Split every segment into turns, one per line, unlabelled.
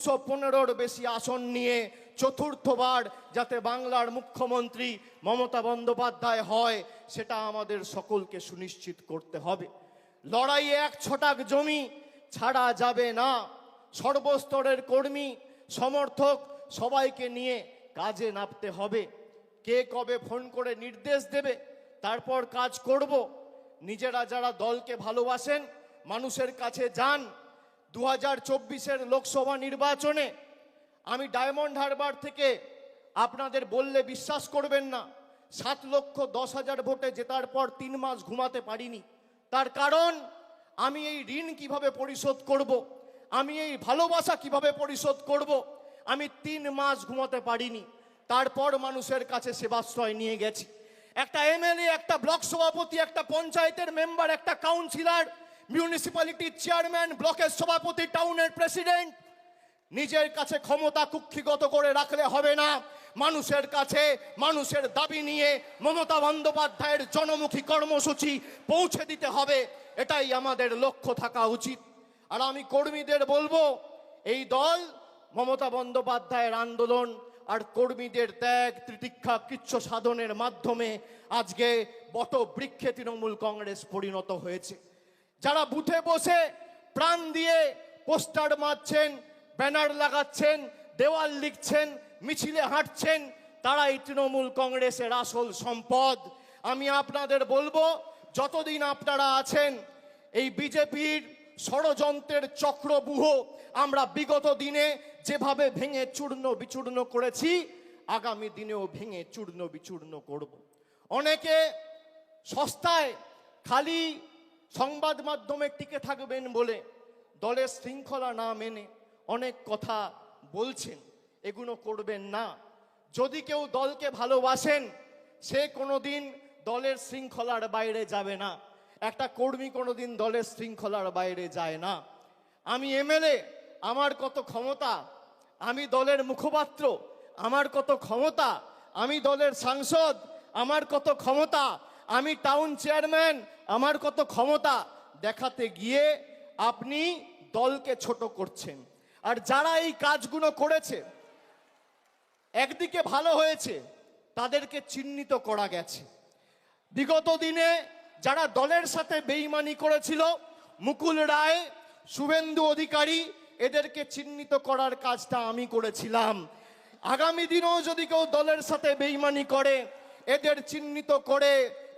দুশো পনেরোর বেশি আসন নিয়ে চতুর্থবার যাতে বাংলার মুখ্যমন্ত্রী মমতা বন্দ্যোপাধ্যায় হয়, সেটা আমাদের সকলকে সুনিশ্চিত করতে হবে। লড়াইয়ে এক ছটাক জমি ছাড়া যাবে না। সর্বস্তরের কর্মী, সমর্থক সবাইকে নিয়ে কাজে নামতে হবে। কে কবে ফোন করে নির্দেশ দেবে, তারপর কাজ করব। নিজেরা যারা দলকে ভালোবাসেন, মানুষের কাছে যান দু হাজার চব্বিশের লোকসভা নির্বাচনে আমি ডায়মন্ড হারবার থেকে আপনাদের বললে বিশ্বাস করবেন না, সাত লক্ষ দশ হাজার ভোটে জেতার পর তিন মাস ঘুমাতে পারিনি তার কারণ, আমি এই ঋণ কীভাবে পরিশোধ করব। আমি এই ভালোবাসা কীভাবে পরিশোধ করব। আমি তিন মাস ঘুমাতে পারিনি তারপর মানুষের কাছে সেবাশ্রয় নিয়ে গেছি একটা এমএলএ, একটা ব্লক সভাপতি, একটা পঞ্চায়েতের মেম্বার, একটা কাউন্সিলর মিউনিসিপ্যালিটির চেয়ারম্যান ব্লকের সভাপতি টাউনের প্রেসিডেন্ট নিজের কাছে ক্ষমতা কুক্ষিগত করে রাখলে হবে না। মানুষের কাছে, মানুষের দাবি নিয়ে মমতা বন্দ্যোপাধ্যায়ের জনমুখী কর্মসূচি পৌঁছে দিতে হবে, এটাই আমাদের লক্ষ্য থাকা উচিত। আর আমি কর্মীদের বলব, এই দল, মমতা বন্দ্যোপাধ্যায়ের আন্দোলন আর কর্মীদের ত্যাগ, তিতিক্ষা, কৃচ্ছ সাধনের মাধ্যমে আজকে বট বৃক্ষে তৃণমূল কংগ্রেস পরিণত হয়েছে। যারা বুথে বসে প্রাণ দিয়ে পোস্টার মারছেন, ব্যানার লাগাচ্ছেন, দেওয়াল লিখছেন, মিছিলে হাঁটছেন, তারাই তৃণমূল কংগ্রেসের আসল সম্পদ। আমি আপনাদের বলব, যতদিন আপনারা আছেন, এই বিজেপির ষড়যন্ত্রের চক্রবুহ আমরা বিগত দিনে যেভাবে ভেঙে চূর্ণ বিচূর্ণ করেছি, আগামী দিনেও ভেঙে চূর্ণ বিচূর্ণ করব। অনেকে সস্তায় খালি সংবাদ মাধ্যমে টিকে থাকবেন বলে দলের শৃঙ্খলা না মেনে অনেক কথা বলছেন। এগুলো করবেন না। যদি কেউ দলকে ভালোবাসেন, সে কোনোদিন দলের শৃঙ্খলার বাইরে যাবে না। একটা কর্মী কোনোদিন দলের শৃঙ্খলার বাইরে যায় না। আমি এমএলএ, আমার কত ক্ষমতা? আমি দলের মুখপাত্র, আমার কত ক্ষমতা? আমি দলের সাংসদ, আমার কত ক্ষমতা? আমি টাউন চেয়ারম্যান আমার কত ক্ষমতা? দেখাতে গিয়ে আপনি দলকে ছোট করছেন। আর যারা এই কাজগুলো করেছে, একদিকে ভালো হয়েছে, তাদেরকে চিহ্নিত করা গেছে। বিগত দিনে যারা দলের সাথে বেইমানি করেছিল, মুকুল রায়, শুভেন্দু অধিকারী, এদেরকে চিহ্নিত করার কাজটা আমি করেছিলাম। আগামী দিনেও যদি কেউ দলের সাথে বেইমানি করে, এদের চিহ্নিত করে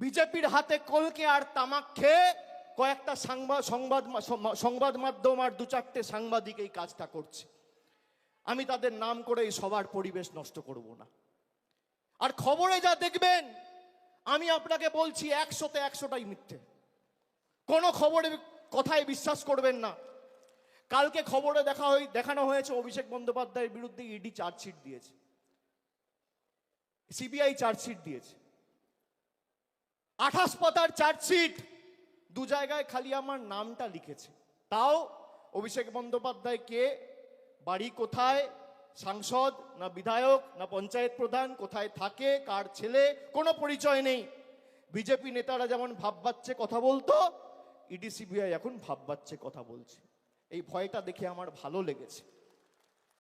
বিজেপির হাতে কলকে আর তামাক খেয়ে কয়েকটা সাংবাদ, সংবাদ সংবাদ মাধ্যম আর দু চারটে সাংবাদিক এই কাজটা করছে। আমি তাদের নাম করে এই সবার পরিবেশ নষ্ট করব না। আর খবরে যা দেখবেন, আমি আপনাকে বলছি একশোতে একশোটাই মিথ্যে। কোনো খবরে কথায় বিশ্বাস করবেন না। কালকে খবরে দেখা হই, দেখানো হয়েছে অভিষেক বন্দ্যোপাধ্যায়ের বিরুদ্ধে ইডি চার্জশিট দিয়েছে। সিবিআই চার্জশিট দিয়েছে। আঠাশ পাতার চার্জশিট। দু জায়গায় খালি আমার নামটা লিখেছে। তাও অভিষেক বন্দ্যোপাধ্যায় কে? বাড়ি কোথায়? সাংসদ? না বিধায়ক? না পঞ্চায়েত প্রধান? কোথায় থাকে? কার ছেলে? কোনো পরিচয় নেই। বিজেপি নেতারা যেমন ভাববাচ্ছে কথা বলতো, ইডি, সিবিআই এখন ভাববাচ্ছে কথা বলছে। এই ভয়টা দেখে আমার ভালো লেগেছে।